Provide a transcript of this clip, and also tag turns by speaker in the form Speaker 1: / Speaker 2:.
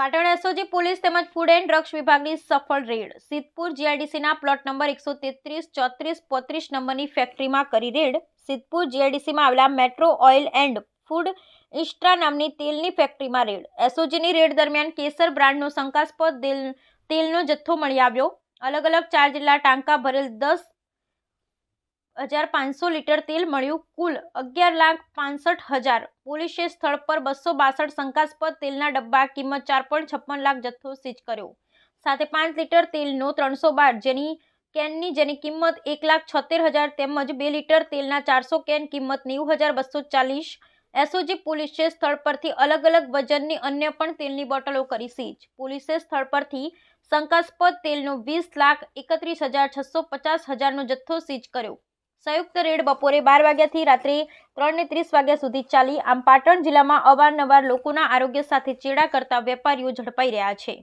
Speaker 1: SOG police તેમજ food and drugs વિભાગની સફળ રેડ. સિદ્ધપુર જીઆઈડીસીના પ્લોટ નંબર એકસો તેત્રીસ, ચોત્રીસ, પોત્રીસ નંબરની ફેક્ટરીમાં કરી રેડ. સિદ્ધપુર જીઆઈડીસીમાં આવેલા મેટ્રો ઓઇલ એન્ડ ફૂડ ઇન્સ્ટ્રા નામની તેલની ફેક્ટરીમાં રેડ. એસઓજીની રેડ દરમિયાન કેસર બ્રાન્ડનો શંકાસ્પદ તેલ તેલનો જથ્થો મળી આવ્યો. અલગ અલગ ચાર જેટલા ટાંકા ભરેલ દસ હજાર પાંચસો લીટર તેલ મળ્યું. કુલ અગિયાર લાખ પાંસઠ હજાર. પોલીસે સ્થળ પર બસો બાસઠ શંકાસ્પદ તેલના ડબ્બા કિંમત ચાર પોઈન્ટ છપ્પન લાખ જથ્થો સીઝ કર્યો. સાથે પાંચ લીટર તેલનો ત્રણસો બાર, જેની કેનની જેની કિંમત એક લાખ છોતેર હજાર તેમજ બે લીટર તેલના ચારસો કેન કિંમત નેવું હજાર બસો ચાલીસ. એસઓજી પોલીસે સ્થળ પરથી અલગ અલગ વજનની અન્ય પણ તેલની બોટલો કરી સીજ પોલીસે સ્થળ પરથી શંકાસ્પદ તેલનો વીસ લાખ એકત્રીસ હજાર છસો પચાસ હજારનો જથ્થો સીજ કર્યો. સંયુક્ત રેડ બપોરે બાર વાગ્યાથી રાત્રે ત્રણને ત્રીસ વાગ્યા સુધી ચાલી આમ પાટણ જિલ્લામાં અવારનવાર લોકોના આરોગ્ય સાથે ચેડા કરતા વેપારીઓ ઝડપાઈ રહ્યા છે.